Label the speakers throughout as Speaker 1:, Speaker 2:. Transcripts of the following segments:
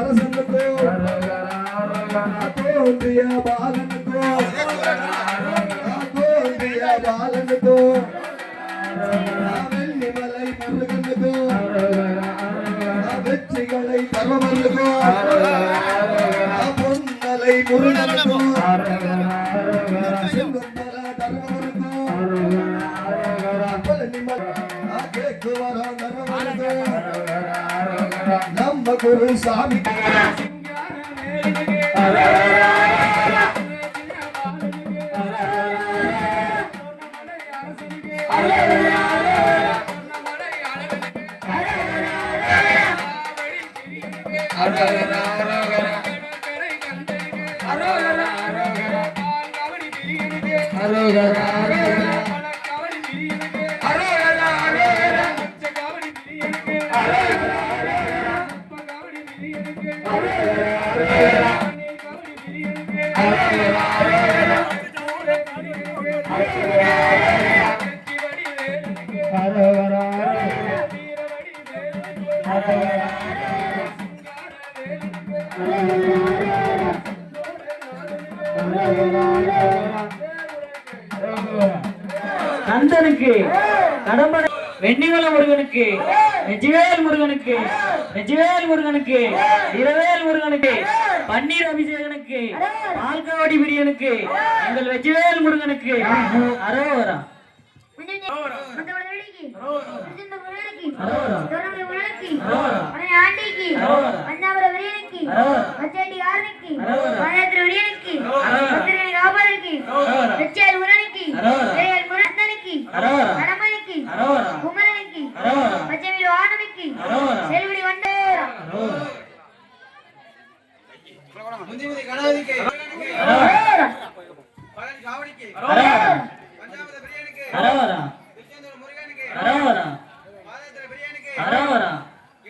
Speaker 1: அரசனுக்கோ தோன்றிய பாலனுக்கோ தோன்றிய பாலனுக்கோ வெள்ளிமலை வெற்றிகளை பொன்னலை முருகனுக்கோ நம்ம குரு சாமி.
Speaker 2: கந்தனுக்கு முருகனுக்கு இரவேல் முருகனுக்கு பன்னீர் அபிஷேகனுக்கு பால்காவடி பிரியனுக்கு எங்கள் வெஜிவேல் முருகனுக்கு அரோவரா
Speaker 3: செல்குடி வந்தோரா
Speaker 1: முந்திமுதி கணாதிக்கு
Speaker 2: அரோவரா
Speaker 1: பழனி காவடிக்கு.
Speaker 2: அரோவரா
Speaker 1: பஞ்சாமத பிரியனுக்கு.
Speaker 2: அரோவரா
Speaker 1: திருச்செந்தூர் முருகனுக்கு.
Speaker 2: அரோவரா
Speaker 1: மாதேந்திர பிரியனுக்கு.
Speaker 2: அரோவரா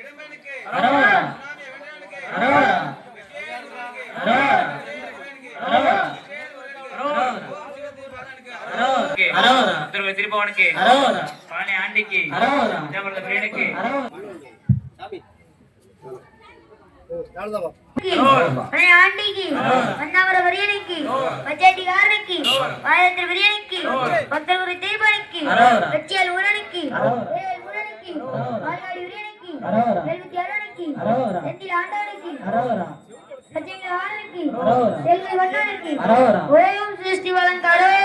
Speaker 1: இடும்பனுக்கு
Speaker 2: அரோவரா
Speaker 1: சுனாமி வென்றவனுக்கு
Speaker 2: அரோவரா அரோவரா அரோவரா
Speaker 4: அரோரா. திரும்ப திருப்பவனுக்கு பழனி ஆண்டிக்கு. பிரியனுக்கு
Speaker 3: ஆண்டிக்கு. வந்தாவர பிரியாணிக்கு. பச்சாட்டி காரனுக்கு பாயத்திர பிரியாணிக்கு. பக்தகுரு தீபனுக்கு பிரியாணிக்கு. எழுபத்தி செந்தில் ஆண்டவனுக்கு పద్దెనిమిది వాళ్ళకి తెలుగు ఇవ్వడానికి ఓం సృష్టి వాళ్ళకి
Speaker 1: అరవై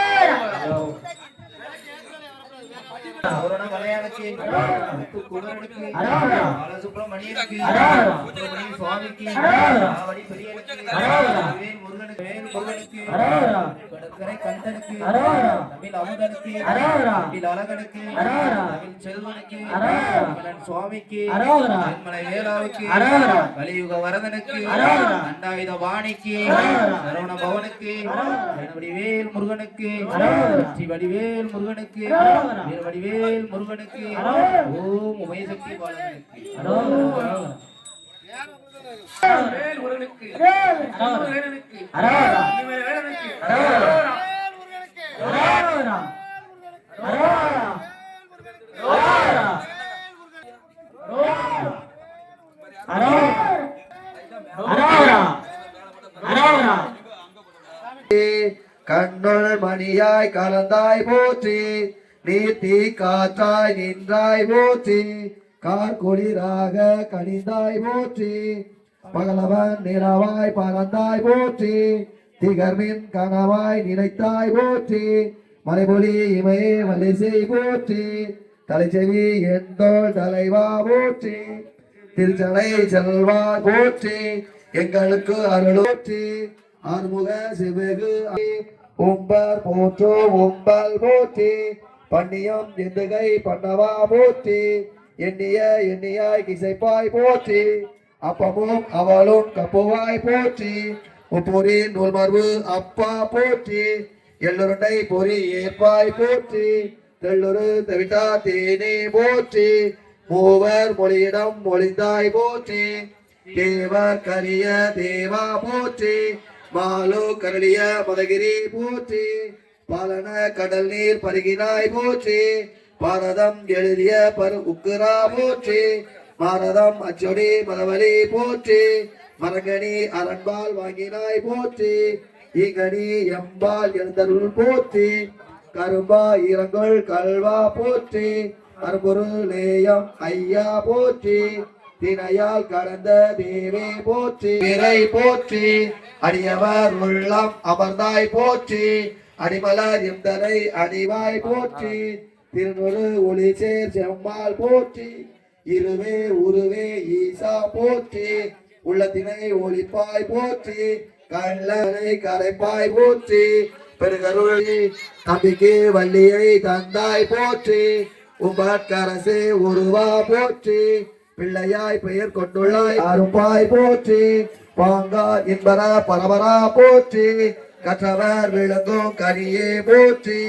Speaker 1: குமரனுக்கு
Speaker 2: அரோரா
Speaker 1: சுப்பிரமணியனுக்கு
Speaker 2: அரோரா
Speaker 1: சுப்பிரமணிய சுவாமிக்கு
Speaker 2: அரோரா
Speaker 1: காவடி பெரியனுக்கு
Speaker 2: அரோரா
Speaker 1: வேல் முருகனுக்கு வேல் முருகனுக்கு
Speaker 2: அரோரா
Speaker 1: கடற்கரை கந்தனுக்கு
Speaker 2: அரோரா
Speaker 1: தமிழ் அமுதனுக்கு
Speaker 2: அரோரா
Speaker 1: தமிழ் அழகனுக்கு
Speaker 2: அரோரா
Speaker 1: தமிழ் செல்வனுக்கு தமிழன் சுவாமிக்கு மலை வேளாவுக்கு கலியுக வரதனுக்கு அண்டாயுத வாணிக்கு சரவண பவனுக்கு வடிவேல் முருகனுக்கு ஸ்ரீ வடிவேல் முருகனுக்கு வடிவேல் முருகனுக்கு. ஓம் உமைசக்தி பாலனுக்கு.
Speaker 2: அரோரா
Speaker 1: வேல் முருகனுக்கு.
Speaker 2: அரோரா
Speaker 1: வேலனுக்கு
Speaker 2: அரோரா
Speaker 1: வேலனுக்கு
Speaker 2: அரோரா அரோரா அரோரா அரோரா அரோரா அரோரா
Speaker 1: கண்ணுள் மணியாய் கலந்தாய் போற்றி. நீத்தி காற்றாய் நின்றாய் போற்றி கார்குளிராக கனிந்தாய் போற்றி பகலவன் நிலவாய் பறந்தாய் போற்றி திகர்மின் கனவாய் நினைத்தாய் போற்றி மலைபொலி இமையே வலிசை போற்றி தலைச்செவி எந்தோள் தலைவா போற்றி திருச்சலை செல்வா போற்றி எங்களுக்கு அருளோற்றி ஆறுமுக சிவகு உம்பர் போற்றோ உம்பல் போற்றி பண்ணியம் எந்துகை பண்ணவா போற்றி. எண்ணிய எண்ணியாய் கிசைப்பாய் போற்றி. அப்பமும் அவளும் கப்புவாய் போற்றி. உப்புரி நூல்மர்பு அப்பா போற்றி. எள்ளுருண்டை பொறி ஏற்பாய் போற்றி. தெள்ளுரு தவிட்டா தேனே போற்றி. மூவர் மொழியிடம் மொழிந்தாய் போற்றி. தேவர் கரிய தேவா போற்றி. மாலு கரளிய மதகிரி போற்றி. பலன கடல் நீர் பருகினாய் போற்றி. பாரதம் எழுதிய பரு உக்குரா போற்றி. பாரதம் அச்சொடி மதவழி போற்றி. மரங்கனி அரண்பால் வாங்கினாய் போற்றி. ஈங்கனி எம்பால் எழுந்தருள் போற்றி. கரும்பா இரங்கல் கல்வா போற்றி. அரும்பொருளேயம் ஐயா போற்றி. தினையால் கடந்த தேவே போற்றி. விரை போற்றி. அடியவர் உள்ளம் அமர்ந்தாய் போற்றி. அடிமலர் எந்தனை அணிவாய் போற்றி திருநொரு ஒளி சேர் செம்மாள் போற்றி இருவே உருவே ஈசா போற்றி உள்ளத்தினை ஒளிப்பாய் போற்றி கண்ணனை கரைப்பாய் போற்றி பெருகருளி தம்பிக்கு வள்ளியை தந்தாய் போற்றி உம்பற்கரசே உருவா போற்றி பிள்ளையாய் பெயர் கொண்டுள்ளாய் அரும்பாய் போற்றி பாங்கா இன்பரா பரபரா போற்றி கற்றவர் விளங்கும் கனியே போற்றி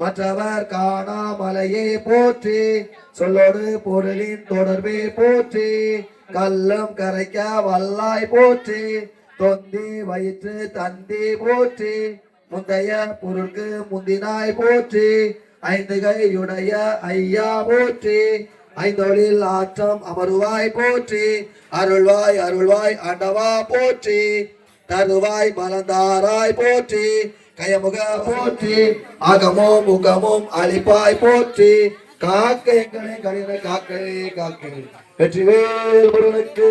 Speaker 1: மற்றவர் காணாமலையே போற்றி சொல்லோடு பொருளின் தொடர்பே போற்றி கல்லும் கரைக்க வல்லாய் போற்றி தொந்தி வயிற்று தந்தி போற்றி முந்தைய பொருளுக்கு முந்தினாய் போற்றி ஐந்து கையுடைய ஐயா போற்றி ஐந்தொழில் ஆற்றம் அமருவாய் போற்றி அருள்வாய் அருள்வாய் அண்டவா போற்றி தருவாய் மலந்தாராய் போற்றி. கயமுக போற்றி. அகமோ முகமும் அழிப்பாய் போற்றி. காக்க எங்களை கடின காக்கவே காக்கவே வெற்றிவேல் முருகனுக்கு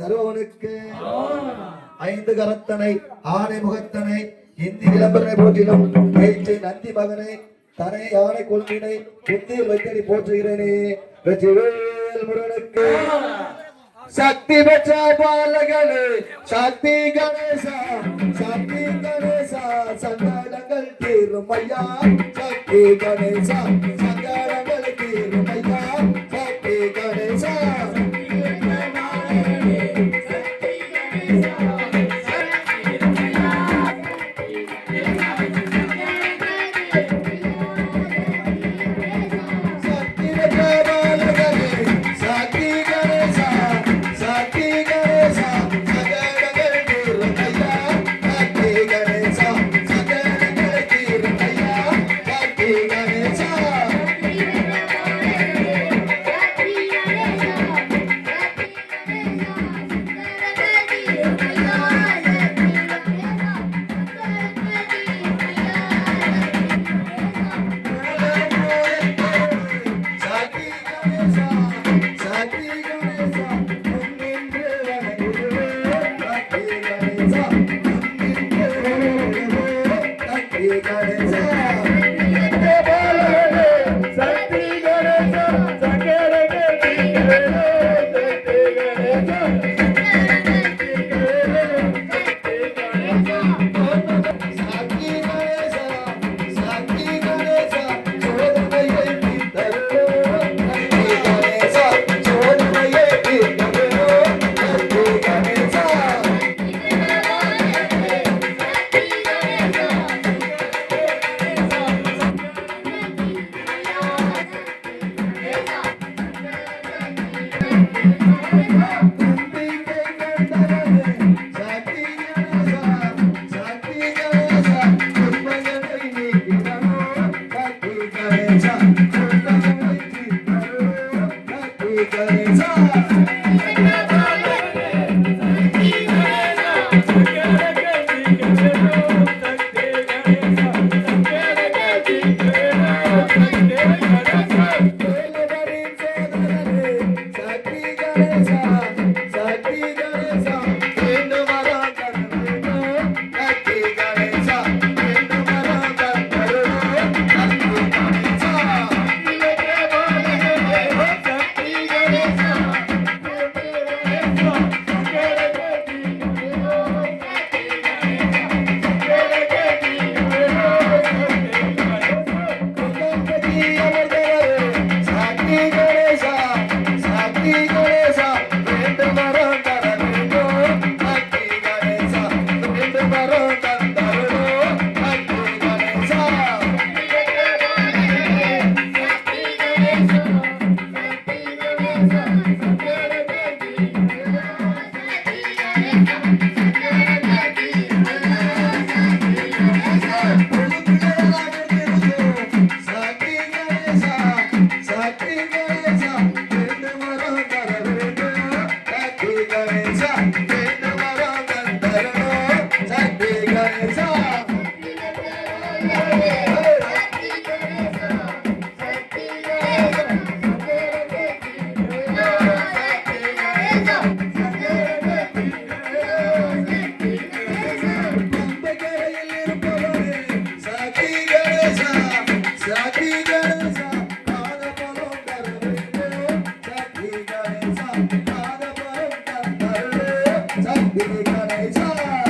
Speaker 1: தருவனுக்கு ஐந்து கரத்தனை ஆனை முகத்தனை இந்தி விளம்பரனை போற்றிலும் பேச்சை நந்தி மகனை தனை யானை கொள்கினை புத்தியில் வைத்தடி போற்றுகிறேனே. வெற்றிவேல் முருகனுக்கு. சக்தி பெற்ற பாலகனே சக்தி கணேசா சக்தி கணேசா சங்கடங்கள் தீரும் ஐயா. சக்தி கணேசா சங்கடங்கள் Thank you. வேண்டும் சக்தி கணேசா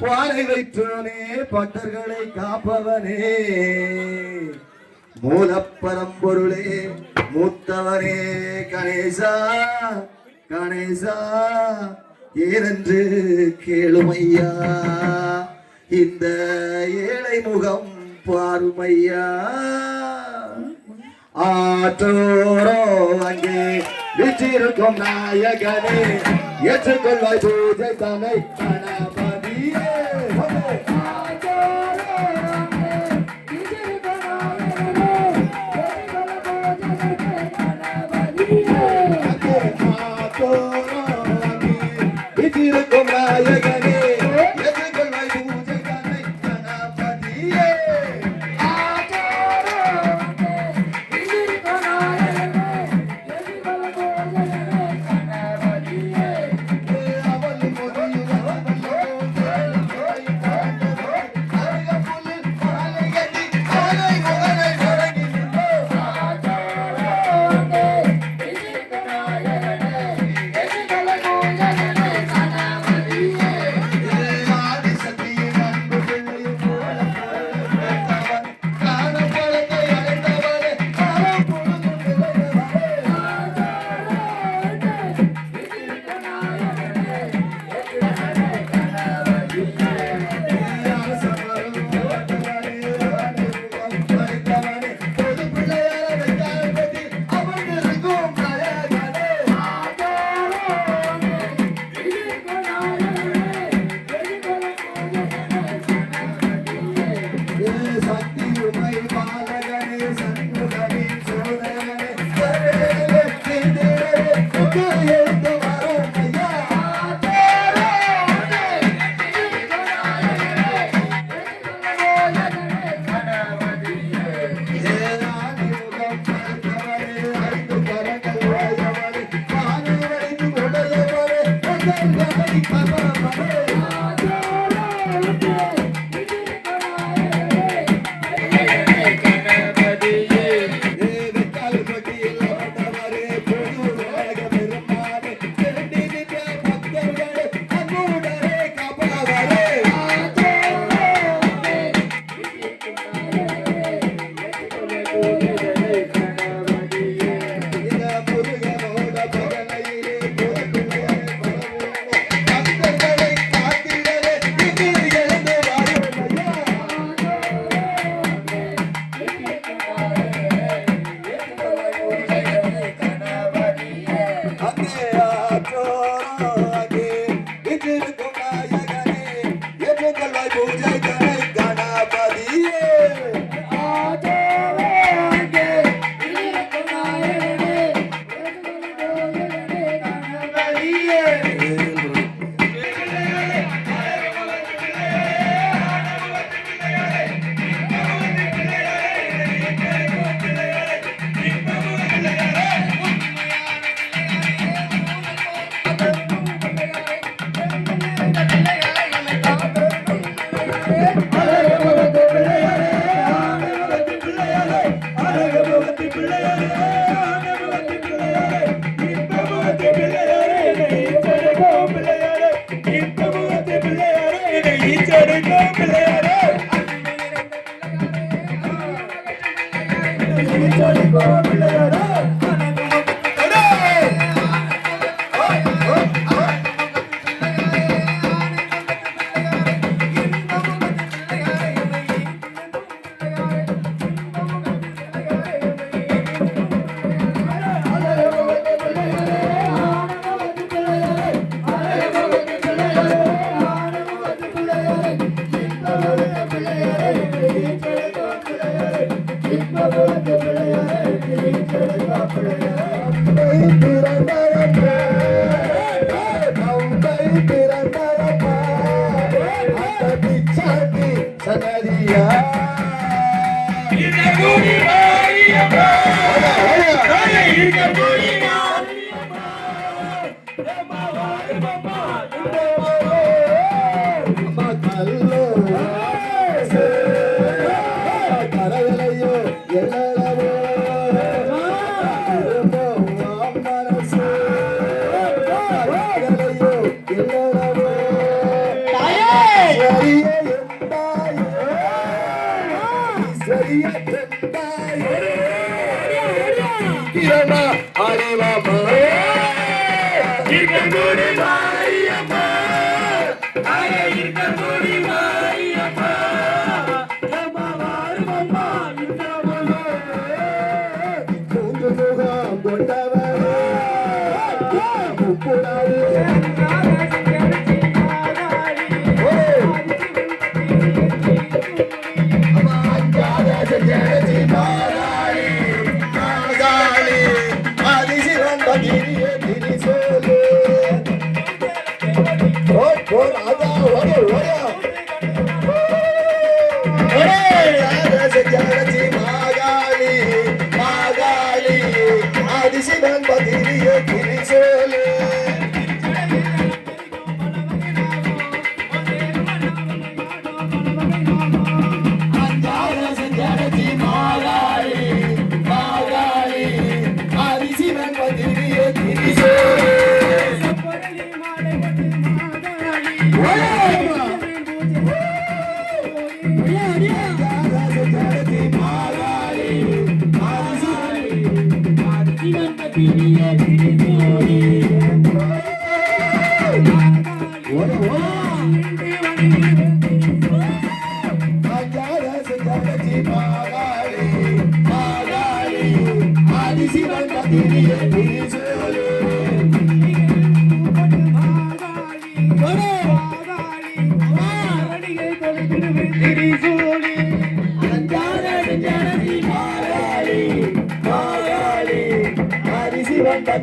Speaker 1: பாறை வைத்தோனே பட்டர்களை காப்பவனே. மூலப்பரம்பொருளே மூத்தவனே. கணேசா கணேசா ஏனென்று கேளுமையா. இந்த ஏழை முகம் பாருமையா. ஆற்றோரோ அங்கே வீற்றிருக்கும் நாயகனே. ஏற்றுக்கொள்வாய் பூஜை தன்னை கணபதியே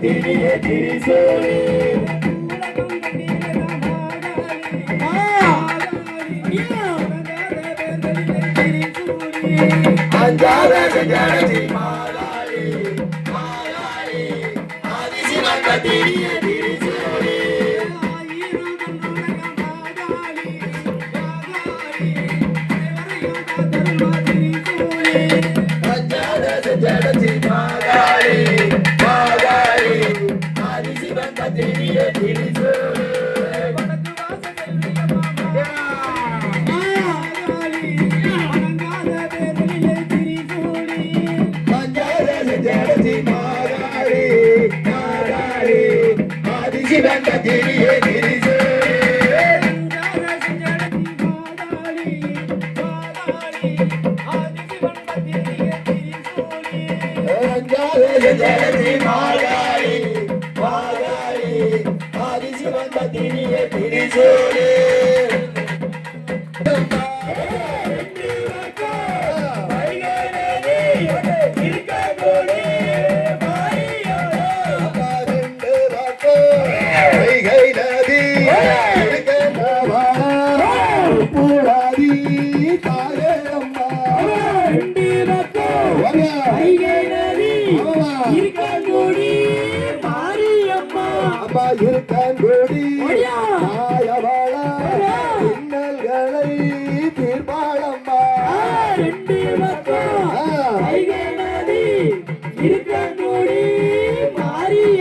Speaker 1: திரிய திரிசோரி. அஞ்சாத கணதி மாற கோடி மாரியம்மா அம்மா இருக்கான் கோடி. மாயவாளா இன்னல்களை தீர்ப்பாளம்மா ரெண்டு பக்கம் கைகள் நதி இருக்கான் கோடி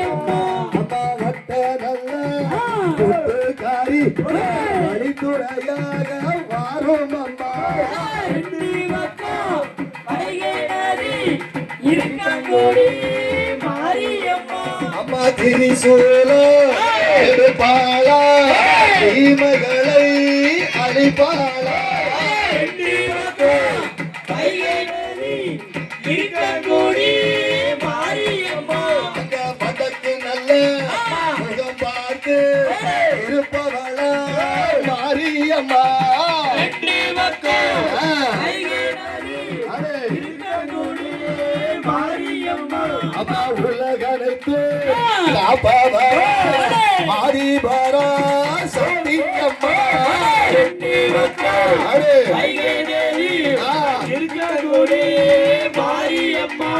Speaker 1: அம்மா. Sorella ஆதிபரா சோனிக்கம்மா எட்டி மக்கள் வைகை தேவி இருக்கக்கூடிய மாரியம்மா